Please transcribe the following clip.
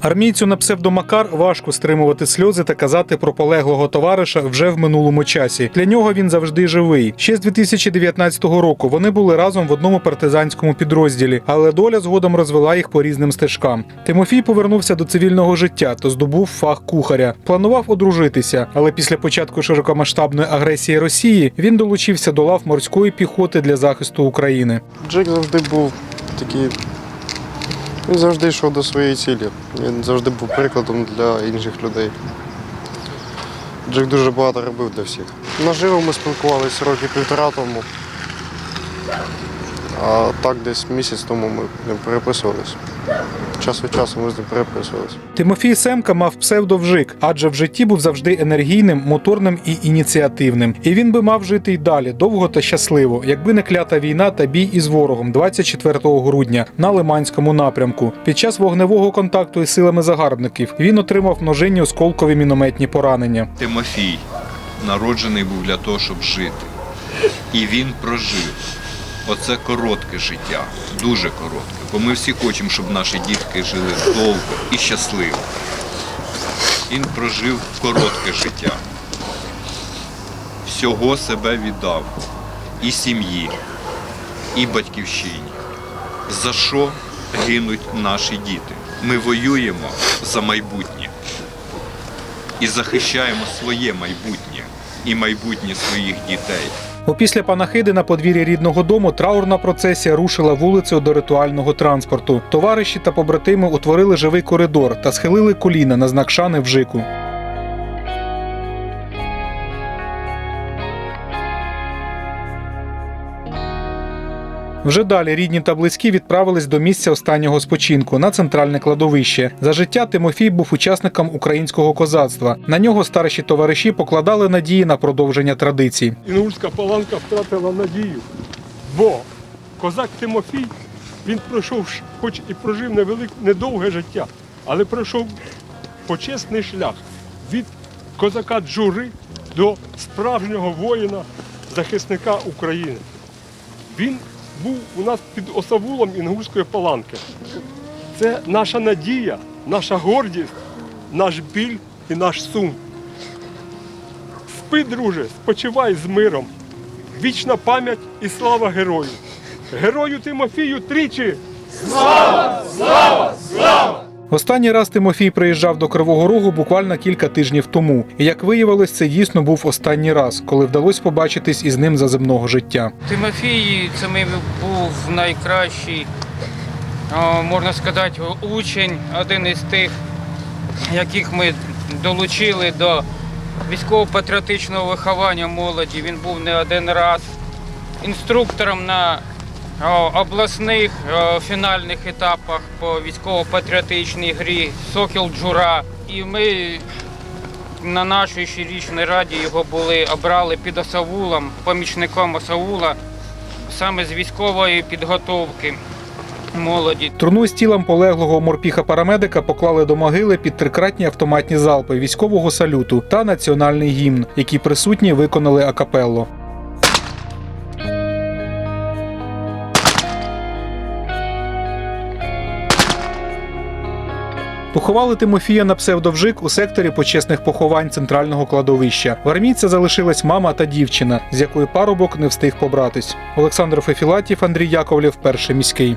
Армійцю на псевдомакар важко стримувати сльози та казати про полеглого товариша вже в минулому часі. Для нього він завжди живий. Ще з 2019 року вони були разом в одному партизанському підрозділі, але доля згодом розвела їх по різним стежкам. Тимофій повернувся до цивільного життя та здобув фах кухаря. Планував одружитися, але після початку широкомасштабної агресії Росії він долучився до лав морської піхоти для захисту України. Джек завжди був такий. Він завжди йшов до своєї цілі. Він завжди був прикладом для інших людей. Джек дуже багато робив для всіх. Наживо ми спілкувалися роки півтора тому. А так десь місяць тому ми переписувалися. Час від часу ми з ним переписувалися. Тимофій Семка мав псевдовжик, адже в житті був завжди енергійним, моторним і ініціативним. І він би мав жити й далі довго та щасливо, якби не клята війна та бій із ворогом 24 грудня на Лиманському напрямку. Під час вогневого контакту із силами загарбників він отримав множинні осколкові мінометні поранення. Тимофій народжений був для того, щоб жити. І він прожив. Оце коротке життя, дуже коротке. Бо ми всі хочемо, щоб наші дітки жили довго і щасливо. Він прожив коротке життя. Всього себе віддав і сім'ї, і батьківщині. За що гинуть наші діти? Ми воюємо за майбутнє і захищаємо своє майбутнє і майбутнє своїх дітей. Опісля панахиди на подвір'ї рідного дому траурна процесія рушила вулицею до ритуального транспорту. Товариші та побратими утворили живий коридор та схилили коліна на знак шани вжику. Вже далі рідні та близькі відправились до місця останнього спочинку на центральне кладовище. За життя Тимофій був учасником українського козацтва. На нього старші товариші покладали надії на продовження традицій. Інгульська паланка втратила надію. Бо козак Тимофій, він пройшов, хоч і прожив невелик, недовге життя, але пройшов почесний шлях від козака Джури до справжнього воїна, захисника України. Він був у нас під осавулом Інгульської паланки. Це наша надія, наша гордість, наш біль і наш сум. Спи, друже, спочивай з миром. Вічна пам'ять і слава герою. Герою Тимофію тричі! Останній раз Тимофій приїжджав до Кривого Рогу буквально кілька тижнів тому. І як виявилось, це дійсно був останній раз, коли вдалося побачитись із ним за земного життя. Тимофій це мій був найкращий, можна сказати, учень, один із тих, яких ми долучили до військово-патріотичного виховання молоді. Він був не один раз інструктором на обласних фінальних етапах по військово-патріотичній грі Сокіл Джура. І ми на нашій щорічній раді його були обрали під Осавулом, помічником Осавула, саме з військової підготовки молоді. Труну з тілом полеглого морпіха парамедика поклали до могили під трикратні автоматні залпи військового салюту та національний гімн, які присутні виконали акапелло. Поховали Тимофія на псевдовжик у секторі почесних поховань центрального кладовища. В армійця залишилась мама та дівчина, з якою парубок не встиг побратись. Олександр Фефілатів, Андрій Яковлєв, перший міський.